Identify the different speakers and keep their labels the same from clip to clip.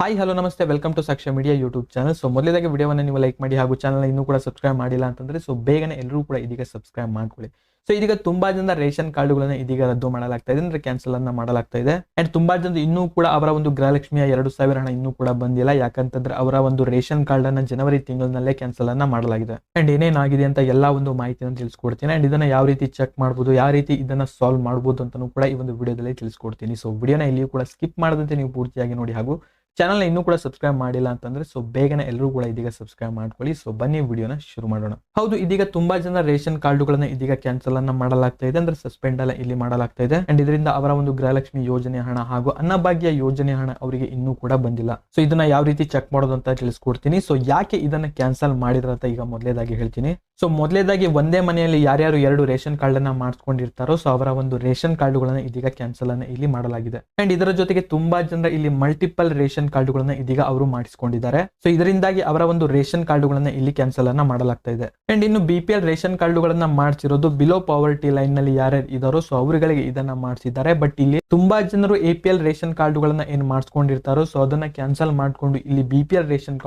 Speaker 1: Hi hello ನಮಸ್ತೆ. Welcome to Sakshya media YouTube channel so ಮೊದಲೇದಾಗಿ ವಿಡಿಯೋವನ್ನು ನೀವು ಲೈಕ್ ಮಾಡಿ ಹಾಗೂ ಚಾನಲ್ ಇನ್ನೂ ಕೂಡ ಸಬ್ಸ್ಕ್ರೈಬ್ ಮಾಡಿಲ್ಲ ಅಂತಂದ್ರೆ ಸೊ ಬೇಗನೆ ಎಲ್ಲರೂ ಕೂಡ ಇದೀಗ ಸಬ್ಸ್ಕ್ರೈಬ್ ಮಾಡ್ಕೊಳ್ಳಿ. ಸೊ ಇದೀಗ ತುಂಬಾ ಜನ ರೇಷನ್ ಕಾರ್ಡ್ಗಳನ್ನ ಇದೀಗ ರದ್ದು ಮಾಡಲಾಗ್ತಾ ಇದೆ. ಅಂದ್ರೆ ಕ್ಯಾನ್ಸಲ್ ಅನ್ನ ಮಾಡಲಾಗ್ತಾ ಇದೆ. ಅಂಡ್ ತುಂಬಾ ಜನ ಇನ್ನೂ ಕೂಡ ಅವರ ಒಂದು ಗೃಹಲಕ್ಷ್ಮಿಯ ಎರಡು ಸಾವಿರ ಹಣ ಇನ್ನೂ ಕೂಡ ಬಂದಿಲ್ಲ. ಯಾಕಂತಂದ್ರೆ ಅವರ ಒಂದು ರೇಷನ್ ಕಾರ್ಡ್ ಅನ್ನ ಜನವರಿ ತಿಂಗಳಿನಲ್ಲೇ ಕ್ಯಾನ್ಸಲ್ ಅನ್ನ ಮಾಡಲಾಗಿದೆ. ಅಂಡ್ ಏನೇನಾಗಿದೆ ಅಂತ ಎಲ್ಲಾ ಒಂದು ಮಾಹಿತಿಯನ್ನು ತಿಳಿಸ್ಕೊಡ್ತೀನಿ. ಅಂಡ್ ಇದನ್ನ ಯಾವ ರೀತಿ ಚೆಕ್ ಮಾಡಬಹುದು ಯಾವ ರೀತಿ ಇದನ್ನ ಸಾಲ್ವ್ ಮಾಡಬಹುದು ಅಂತಾನೂ ಕೂಡ ಈ ಒಂದು ವಿಡಿಯೋದಲ್ಲಿ ತಿಳಿಸ್ಕೊಡ್ತೀನಿ. ಸೊ ವಿಡಿಯೋನ ಇಲ್ಲಿಯೂ ಕೂಡ ಸ್ಕಿಪ್ ಮಾಡದಂತೆ ನೀವು ಪೂರ್ತಿಯಾಗಿ ನೋಡಿ ಹಾಗೂ ಚಾನಲ್ ಇನ್ನೂ ಕೂಡ ಸಬ್ಸ್ಕ್ರೈಬ್ ಮಾಡಿಲ್ಲ ಅಂತಂದ್ರೆ ಸೊ ಬೇಗನೆ ಎಲ್ಲರೂ ಕೂಡ ಇದೀಗ ಸಬ್ಸ್ಕ್ರೈಬ್ ಮಾಡ್ಕೊಳ್ಳಿ. ಸೊ ಬನ್ನಿ ವಿಡಿಯೋನ ಶುರು ಮಾಡೋಣ. ಹೌದು, ಇದೀಗ ತುಂಬಾ ಜನ ರೇಷನ್ ಕಾರ್ಡ್ಗಳನ್ನ ಇದೀಗ ಕ್ಯಾನ್ಸಲ್ ಅನ್ನ ಮಾಡಲಾಗ್ತಾ ಇದೆ. ಅಂದ್ರೆ ಸಸ್ಪೆಂಡ್ ಅಲ್ಲ ಇಲ್ಲಿ ಮಾಡಲಾಗ್ತಾ ಇದೆ. ಅಂಡ್ ಇದರಿಂದ ಅವರ ಒಂದು ಗೃಹಲಕ್ಷ್ಮಿ ಯೋಜನೆ ಹಣ ಹಾಗೂ ಅನ್ನಭಾಗ್ಯ ಯೋಜನೆ ಹಣ ಅವರಿಗೆ ಇನ್ನೂ ಕೂಡ ಬಂದಿಲ್ಲ. ಸೊ ಇದನ್ನ ಯಾವ ರೀತಿ ಚೆಕ್ ಮಾಡೋದು ಅಂತ ತಿಳಿಸ್ಕೊಡ್ತೀನಿ. ಸೊ ಯಾಕೆ ಇದನ್ನ ಕ್ಯಾನ್ಸಲ್ ಮಾಡಿದ್ರ ಅಂತ ಈಗ ಮೊದಲೇದಾಗಿ ಹೇಳ್ತೀನಿ. ಸೊ ಮೊದಲೇದಾಗಿ ಒಂದೇ ಮನೆಯಲ್ಲಿ ಯಾರ್ಯಾರು ಎರಡು ರೇಷನ್ ಕಾರ್ಡ್ ಅನ್ನ ಮಾಡಿಸ್ಕೊಂಡಿರ್ತಾರೋ ಸೊ ಅವರ ಒಂದು ರೇಷನ್ ಕಾರ್ಡುಗಳನ್ನ ಇದೀಗ ಕ್ಯಾನ್ಸಲ್ ಅನ್ನ ಇಲ್ಲಿ ಮಾಡಲಾಗಿದೆ. ಅಂಡ್ ಇದರ ಜೊತೆಗೆ ತುಂಬಾ ಜನರ ಇಲ್ಲಿ ಮಲ್ಟಿಪಲ್ ರೇಷನ್ ಕಾರ್ಡುಗಳನ್ನ ಇದೀಗ ಅವರು ಮಾಡಿಸಿಕೊಂಡಿದ್ದಾರೆ. ಸೊ ಇದರಿಂದಾಗಿ ಅವರ ಒಂದು ರೇಷನ್ ಕಾರ್ಡುಗಳನ್ನ ಇಲ್ಲಿ ಕ್ಯಾನ್ಸಲ್ ಅನ್ನ ಮಾಡಲಾಗ್ತಾ ಇದೆ. ಅಂಡ್ ಇನ್ನು ಬಿ ಪಿ ಎಲ್ ರೇಷನ್ ಕಾರ್ಡುಗಳನ್ನ ಮಾಡಿಸಿರೋದು ಬಿಲೋ ಪಾವರ್ಟಿ ಲೈನ್ನಲ್ಲಿ ಯಾರ್ಯಾರು ಇದಾರೋ ಸೊ ಅವರುಗಳಿಗೆ ಇದನ್ನ ಮಾಡಿಸಿದ್ದಾರೆ. ಬಟ್ ಇಲ್ಲಿ ತುಂಬಾ ಜನರು ಎ ಪಿ ಎಲ್ ರೇಷನ್ ಕಾರ್ಡುಗಳನ್ನ ಏನ್ ಮಾಡಿಸ್ಕೊಂಡಿರ್ತಾರೋ ಸೊ ಅದನ್ನ ಕ್ಯಾನ್ಸಲ್ ಮಾಡಿಕೊಂಡು ಇಲ್ಲಿ ಬಿ ಪಿ ಎಲ್ ರೇಷನ್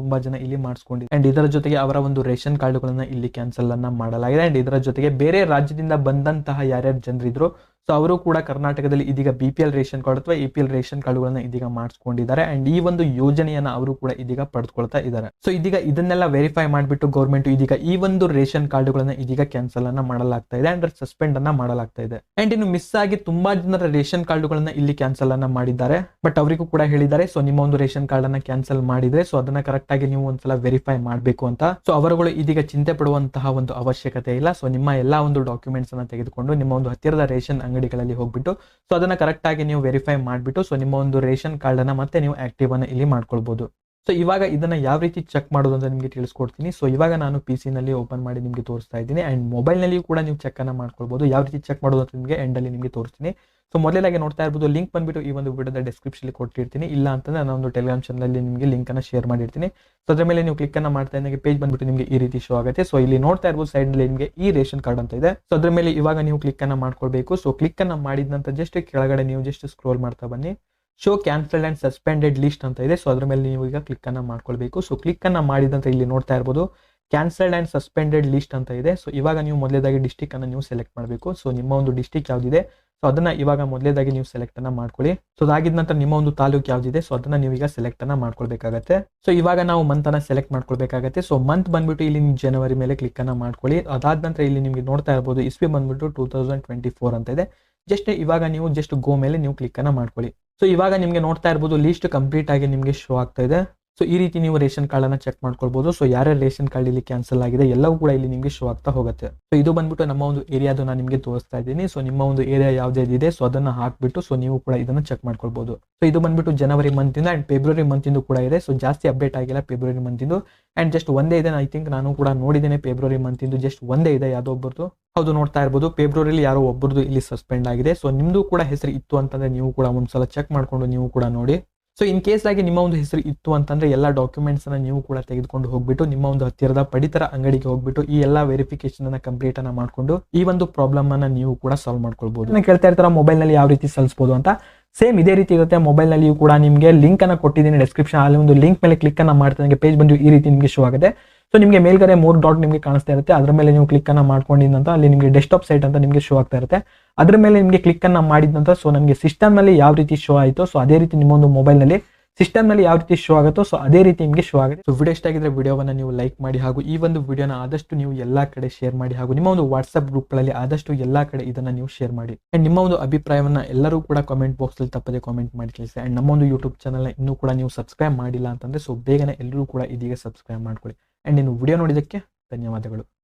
Speaker 1: ತುಂಬಾ ಜನ ಇಲ್ಲಿ ಮಾಡಿಸ್ಕೊಂಡಿದ್ದಾರೆ. ಅಂಡ್ ಇದರ ಜೊತೆಗೆ ಅವರ ಒಂದು ರೇಷನ್ ಕಾರ್ಡುಗಳನ್ನ ಇಲ್ಲಿ ಕ್ಯಾನ್ಸಲ್ ಅನ್ನ ಮಾಡಲಾಗಿದೆ. ಅಂಡ್ ಇದರ ಜೊತೆಗೆ ಬೇರೆ ರಾಜ್ಯದಿಂದ ಬಂದಂತಹ ಯಾರ್ಯಾರು ಜನರಿದ್ರು ಸೊ ಅವರು ಕೂಡ ಕರ್ನಾಟಕದಲ್ಲಿ ಇದೀಗ B P L ration card ಅಥವಾ ಎ ಪಿ ಎಲ್ ರೇಷನ್ ಕಾರ್ಡ್ಗಳನ್ನ ಇದೀಗ ಮಾಡಿಸ್ಕೊಂಡಿದ್ದಾರೆ. ಅಂಡ್ ಈ ಒಂದು ಯೋಜನೆಯನ್ನ ಅವರು ಕೂಡ ಇದೀಗ ಪಡೆದುಕೊಳ್ತಾ ಇದ್ದಾರೆ. ಸೊ ಇದೀಗ ಇದನ್ನೆಲ್ಲ ವೆರಿಫೈ ಮಾಡಿಬಿಟ್ಟು ಗೌರ್ಮೆಂಟ್ ಇದೀಗ ಈ ಒಂದು ರೇಷನ್ ಕಾರ್ಡ್ಗಳನ್ನ ಇದೀಗ ಕ್ಯಾನ್ಸಲ್ ಅನ್ನ ಮಾಡಲಾಗ್ತಾ ಇದೆ. ಅಂಡ್ ಸಸ್ಪೆಂಡ್ ಅನ್ನ ಮಾಡಲಾಗ್ತಾ ಇದೆ. ಅಂಡ್ ಇನ್ನು ಮಿಸ್ ಆಗಿ ತುಂಬಾ ಜನರ ರೇಷನ್ ಕಾರ್ಡ್ಗಳನ್ನ ಇಲ್ಲಿ ಕ್ಯಾನ್ಸಲ್ ಅನ್ನ ಮಾಡಿದ್ದಾರೆ. ಬಟ್ ಅವರಿಗೂ ಕೂಡ ಹೇಳಿದ್ದಾರೆ. ಸೊ ನಿಮ್ಮ ಒಂದು ರೇಷನ್ ಕಾರ್ಡ್ ಅನ್ನ ಕ್ಯಾನ್ಸಲ್ ಮಾಡಿದ್ರೆ ಸೊ ಅದನ್ನ ಕರೆಕ್ಟ್ ಆಗಿ ನೀವು ಒಂದ್ಸಲ ವೆರಿಫೈ ಮಾಡಬೇಕು ಅಂತ. ಸೊ ಅವರುಗಳು ಇದೀಗ ಚಿಂತೆ ಪಡುವಂತಹ ಒಂದು ಅವಶ್ಯಕತೆ ಇಲ್ಲ. ಸೊ ನಿಮ್ಮ ಎಲ್ಲಾ ಒಂದು ಡಾಕ್ಯುಮೆಂಟ್ಸ್ ಅನ್ನ ತೆಗೆದುಕೊಂಡು ನಿಮ್ಮ ಒಂದು ಹತ್ತಿರದ ರೇಷನ್ ಅಂಗಡಿಗಳಲ್ಲಿ ಹೋಗ್ಬಿಟ್ಟು ಸೊ ಅದನ್ನ ಕರೆಕ್ಟ್ ಆಗಿ ನೀವು ವೆರಿಫೈ ಮಾಡಿಬಿಟ್ಟು ಸೊ ನಿಮ್ಮ ಒಂದು ರೇಷನ್ ಕಾರ್ಡ್ ಅನ್ನ ಮತ್ತೆ ನೀವು ಆಕ್ಟಿವ್ ಅನ್ನ ಇಲ್ಲಿ ಮಾಡ್ಕೊಳ್ಬಹುದು ಸೊ ಇವಾಗ ಇದನ್ನ ಯಾವ ರೀತಿ ಚೆಕ್ ಮಾಡೋದು ಅಂತ ನಿಮಗೆ ತಿಳಿಸ್ಕೊಡ್ತೀನಿ. ಸೊ ಇವಾಗ ನಾನು ಪಿ ಸಿನಲ್ಲಿ ಓಪನ್ ಮಾಡಿ ನಿಮಗೆ ತೋರಿಸ್ತಾ ಇದ್ದೀನಿ. ಅಂಡ್ ಮೊಬೈಲ್ ನಲ್ಲಿಯೂ ಕೂಡ ನೀವು ಚೆಕ್ಕನ್ನು ಅನ್ನ ಮಾಡ್ಕೊಳ್ಬಹುದು ಯಾವ ರೀತಿ ಚೆಕ್ ಮಾಡೋದು ಅಂತ ನಿಮಗೆ ಎಂಡ್ ಅಲ್ಲಿ ನಿಮಗೆ ತೋರಿಸ್ತೀನಿ. ಸೊ ಮೊದಲಾಗಿ ನೋಡ್ತಾ ಇರ್ಬೋದು ಲಿಂಕ್ ಬಂದ್ಬಿಟ್ಟು ಈ ಒಂದು ವಿಡಿಯೋದ ಡಿಸ್ಕ್ರಿಪ್ಷನ್ ಕೊಟ್ಟಿರ್ತೀನಿ. ಇಲ್ಲ ಅಂತಂದ್ರೆ ನಾನು ಒಂದು ಟೆಲಿಗ್ರಾಮ್ ಚಾನಲ್ ನಿಮಗೆ ಲಿಂಕ್ ಅನ್ನ ಶೇರ್ ಮಾಡಿರ್ತೀನಿ. ಸೊ ಅದರ ಮೇಲೆ ನೀವು ಕ್ಲಿಕ್ ಅನ್ನ ಮಾಡ್ತಾ ಇದ್ದಾಗ ಪೇಜ್ ಬಂದ್ಬಿಟ್ಟು ನಿಮಗೆ ಈ ರೀತಿ ಶೋ ಆಗುತ್ತೆ. ಸೊ ಇಲ್ಲಿ ನೋಡ್ತಾ ಇರ್ಬೋದು ಸೈಡ್ನಲ್ಲಿ ನಿಮಗೆ ಈ ರೇಷನ್ ಕಾರ್ಡ್ ಅಂತ ಇದೆ. ಸೊ ಅದರ ಮೇಲೆ ಇವಾಗ ನೀವು ಕ್ಲಿಕ್ ಅನ್ನ ಮಾಡ್ಕೊಳ್ಬೇಕು. ಸೊ ಕ್ಲಿಕ್ ಅನ್ನ ಮಾಡಿದ ನಂತರ ಜಸ್ಟ್ ಕೆಳಗಡೆ ನೀವು ಜಸ್ಟ್ ಸ್ಕ್ರೋಲ್ ಮಾಡ್ತಾ ಬನ್ನಿ. Show cancelled and suspended list ಅಂತ ಇದೆ. ಸೊ ಅದ್ರ ಮೇಲೆ ನೀವು ಈಗ ಕ್ಲಿಕ್ಕನ್ನು ಮಾಡ್ಕೊಳ್ಬೇಕು. ಸೊ ಕ್ಲಿಕ್ಕನ್ನು ಮಾಡಿದಂತ ಇಲ್ಲಿ ನೋಡ್ತಾ ಇರ್ಬೋದು. ಕ್ಯಾನ್ಸಲ್ಡ್ ಆ್ಯಂಡ್ ಸಸ್ಪೆಂಡೆಡ್ ಲಿಸ್ಟ್ ಅಂತ ಇದೆ. ಸೊ ಇವಾಗ ನೀವು ಮೊದಲೇದಾಗಿ ಡಿಸ್ಟಿಕ್ ಅನ್ನ ನೀವು ಸೆಲೆಕ್ಟ್ ಮಾಡಬೇಕು. ಸೊ ನಿಮ್ಮ ಒಂದು ಡಿಸ್ಟಿಕ್ ಯಾವುದಿದೆ? ಸೊ ಅದನ್ನ ಇವಾಗ ಮೊದಲೇದಾಗಿ ನೀವು ಸೆಲೆಕ್ಟನ್ನು ಮಾಡ್ಕೊಳ್ಳಿ. ಸೊ ಅದಾಗಿದ ನಂತರ ನಿಮ್ಮ ಒಂದು ತಾಲೂಕು ಯಾವುದಿದೆ? ಸೊ ಅದನ್ನ ನೀವು ಈಗ ಸೆಲೆಕ್ಟ್ ಅನ್ನ ಮಾಡ್ಕೊಳ್ಬೇಕಾಗತ್ತೆ. ಸೊ ಇವಾಗ ನಾವು ಮಂತ್ ಅನ್ನ ಸೆಲೆಕ್ಟ್ ಮಾಡ್ಕೊಳ್ಬೇಕಾಗತ್ತೆ. ಸೊ ಮಂತ್ ಬಂದ್ಬಿಟ್ಟು ಇಲ್ಲಿ ನೀವು ಜನವರಿ ಮೇಲೆ ಕ್ಲಿಕ್ಕನ್ನು ಮಾಡ್ಕೊಳ್ಳಿ. ಅದಾದ ನಂತರ ಇಲ್ಲಿ ನಿಮಗೆ ನೋಡ್ತಾ ಇರ್ಬೋದು. ಇಸ್ವಿ ಬಂದ್ಬಿಟ್ಟು ಟೂ ತೌಸಂಡ್ ಟ್ವೆಂಟಿ ಫೋರ್ ಅಂತ ಇದೆ. ಜಸ್ಟ್ ಇವಾಗ ನೀವು ಜಸ್ಟ್ ಗೋ ಮೇಲೆ ನೀವು ಕ್ಲಿಕ್ ಅನ್ನ ಮಾಡ್ಕೊಳ್ಳಿ. ಸೊ ಇವಾಗ ನಿಮಗೆ ನೋಡ್ತಾ ಇರ್ಬೋದು ಲೀಸ್ಟ್ ಕಂಪ್ಲೀಟ್ ಆಗಿ ನಿಮಗೆ ಶೋ ಆಗ್ತಾ ಇದೆ. ಸೊ ಈ ರೀತಿ ನೀವು ರೇಷನ್ ಕಾರ್ಡ್ ಅನ್ನ ಚೆಕ್ ಮಾಡ್ಕೊಳ್ಬಹುದು ಸೊ ಯಾರ್ಯಾರ ರೇಷನ್ ಕಾರ್ಡ್ ಇಲ್ಲಿ ಕ್ಯಾನ್ಸಲ್ ಆಗಿದೆ, ಎಲ್ಲವೂ ಕೂಡ ಇಲ್ಲಿ ನಿಮಗೆ ಶೋ ಆಗ್ತಾ ಹೋಗುತ್ತೆ. ಸೊ ಇದು ಬಂದ್ಬಿಟ್ಟು ನಮ್ಮ ಒಂದು ಏರಿಯಾದು ನಾನು ನಿಮಗೆ ತೋರಿಸ್ತಾ ಇದ್ದೀನಿ. ಸೊ ನಿಮ್ಮ ಒಂದು ಏರಿಯಾ ಯಾವ್ದಿದೆ ಸೊ ಅದನ್ನ ಹಾಕ್ಬಿಟ್ಟು ಸೊ ನೀವು ಕೂಡ ಇದನ್ನ ಚೆಕ್ ಮಾಡ್ಕೊಳ್ಬಹುದು ಸೊ ಇದು ಬಂದ್ಬಿಟ್ಟು ಜನವರಿ ಮಂತಿಂದ ಅಂಡ್ ಫೆಬ್ರವರಿ ಮಂತ್ ಇಂದು ಕೂಡ ಇದೆ. ಸೊ ಜಾಸ್ತಿ ಅಪ್ಡೇಟ್ ಆಗಿಲ್ಲ ಫೆಬ್ರವರಿ ಮಂತಿಂದು ಅಂಡ್ ಜಸ್ಟ್ ಒಂದೇ ಇದೆ ಐ ಥಿಂಕ್ ನಾನು ಕೂಡ ನೋಡಿದ್ದೇನೆ ಫೆಬ್ರವರಿ ಮಂತ್ ಇಂದು ಜಸ್ಟ್ ಒಂದೇ ಇದೆ ಯಾವುದೋ ಒಬ್ಬರದು ಹೌದು, ನೋಡ್ತಾ ಇರ್ಬೋದು. ಫೆಬ್ರವರಿಲಿ ಯಾರೋ ಒಬ್ಬರದು ಇಲ್ಲಿ ಸಸ್ಪೆಂಡ್ ಆಗಿದೆ. ಸೊ ನಿಮ್ಮದು ಕೂಡ ಹೆಸರು ಇತ್ತು ಅಂತಂದ್ರೆ ನೀವು ಕೂಡ ಒಂದ್ಸಲ ಚೆಕ್ ಮಾಡ್ಕೊಂಡು ನೀವು ಕೂಡ ನೋಡಿ. ಸೊ ಇನ್ ಕೇಸ್ ಆಗಿ ನಿಮ್ಮ ಒಂದು ಹೆಸರು ಇತ್ತು ಅಂತಂದ್ರೆ ಎಲ್ಲ ಡಾಕ್ಯುಮೆಂಟ್ಸ್ ಅನ್ನ ನೀವು ಕೂಡ ತೆಗೆದುಕೊಂಡು ಹೋಗ್ಬಿಟ್ಟು, ನಿಮ್ಮ ಒಂದು ಹತ್ತಿರದ ಪಡಿತರ ಅಂಗಡಿಗೆ ಹೋಗ್ಬಿಟ್ಟು ಈ ಎಲ್ಲ ವೆರಿಫಿಕೇಶನ್ ಅನ್ನ ಕಂಪ್ಲೀಟ್ ಅನ್ನ ಮಾಡ್ಕೊಂಡು, ಈ ಒಂದು ಪ್ರಾಬ್ಲಮ್ ಅನ್ನ ನೀವು ಕೂಡ ಸಾಲ್ವ್ ಮಾಡ್ಕೊಳ್ಬಹುದು ಕೇಳ್ತಾ ಇರ್ತಾರ ಮೊಬೈಲ್ನಲ್ಲಿ ಯಾವ ರೀತಿ ಸಲ್ಲಿಸಬಹುದು ಅಂತ. ಸೇಮ್ ಇದೇ ರೀತಿ ಇರುತ್ತೆ ಮೊಬೈಲ್ ನಲ್ಲಿಯೂ ಕೂಡ ನಿಮಗೆ ಲಿಂಕ್ ಅನ್ನ ಕೊಟ್ಟಿದ್ದೀನಿ ಡಿಸ್ಕ್ರಿಪ್ಷನ್ ಅಲ್ಲಿ ಒಂದು ಲಿಂಕ್ ಮೇಲೆ ಕ್ಲಿಕ್ ಅನ್ನ ಮಾಡ್ತಾ ಪೇಜ್ ಬಂದು ಈ ರೀತಿ ನಿಮಗೆ ಶೋ ಆಗುತ್ತೆ. ಸೊ ನಿಮಗೆ ಮೇಲ್ಗಡೆ ಮೂರು ಡಾಟ್ ನಿಮಗೆ ಕಾಣಿಸ್ತಾ ಇರುತ್ತೆ. ಅದರ ಮೇಲೆ ನೀವು ಕ್ಲಿಕ್ ಅನ್ನ ಮಾಡ್ಕೊಂಡಿದ್ದಂತ ಅಲ್ಲಿ ನಿಮಗೆ ಡೆಸ್ಕ್ಟಾಪ್ ಸೈಟ್ ಅಂತ ನಿಮಗೆ ಶೋ ಆಗ್ತಾ ಇರುತ್ತೆ. ಅದ್ರ ಮೇಲೆ ನಿಮಗೆ ಕ್ಲಿಕ್ ಅನ್ನ ಮಾಡಿದಂತ ಸೊ ನಮಗೆ ಸಿಸ್ಟಮ್ನಲ್ಲಿ ಯಾವ ರೀತಿ ಶೋ ಆಯಿತು ಸೊ ಅದೇ ರೀತಿ ನಿಮ್ಮ ಒಂದು ಮೊಬೈಲ್ನಲ್ಲಿ ಸಿಸ್ಟಮ್ನಲ್ಲಿ ಯಾವ ರೀತಿ ಶೋ ಆಗುತ್ತೋ ಸೊ ಅದೇ ರೀತಿ ನಿಮಗೆ ಶೋ ಆಗುತ್ತೆ. ಸೊ ವಿಡಿಯೋ ಇಷ್ಟ ಆಗಿದ್ರೆ ವಿಡಿಯೋವನ್ನ ನೀವು ಲೈಕ್ ಮಾಡಿ ಹಾಗೂ ಈ ಒಂದು ವಿಡಿಯೋನ ಆದಷ್ಟು ನೀವು ಎಲ್ಲಾ ಕಡೆ ಶೇರ್ ಮಾಡಿ ಹಾಗೂ ನಿಮ್ಮ ಒಂದು ವಾಟ್ಸ್ಆಪ್ ಗ್ರೂಪ್ಗಳಲ್ಲಿ ಆದಷ್ಟು ಎಲ್ಲಾ ಕಡೆ ಇದನ್ನ ನೀವು ಶೇರ್ ಮಾಡಿ. ಅಂಡ್ ನಿಮ್ಮ ಒಂದು ಅಭಿಪ್ರಾಯವನ್ನ ಎಲ್ಲರೂ ಕೂಡ ಕಾಮೆಂಟ್ ಬಾಕ್ಸ್ ಅಲ್ಲಿ ತಪ್ಪದೆ ಕಾಮೆಂಟ್ ಮಾಡಿ ತಿಳಿಸಿ ಅಂಡ್ ನಮ್ಮ ಒಂದು ಯೂಟ್ಯೂಬ್ ಚಾನಲ್ ಇನ್ನೂ ಕೂಡ ನೀವು ಸಬ್ಸ್ಕ್ರೈಬ್ ಮಾಡಿಲ್ಲ ಅಂತಂದ್ರೆ ಸೊ ಬೇಗನೆ ಎಲ್ಲರೂ ಕೂಡ ಇದೀಗ ಸಬ್ಸ್ಕ್ರೈಬ್ ಮಾಡ್ಕೊಳ್ಳಿ. ಅಂಡ್ ಇನ್ನು ವಿಡಿಯೋ ನೋಡಿದ್ದಕ್ಕೆ ಧನ್ಯವಾದಗಳು.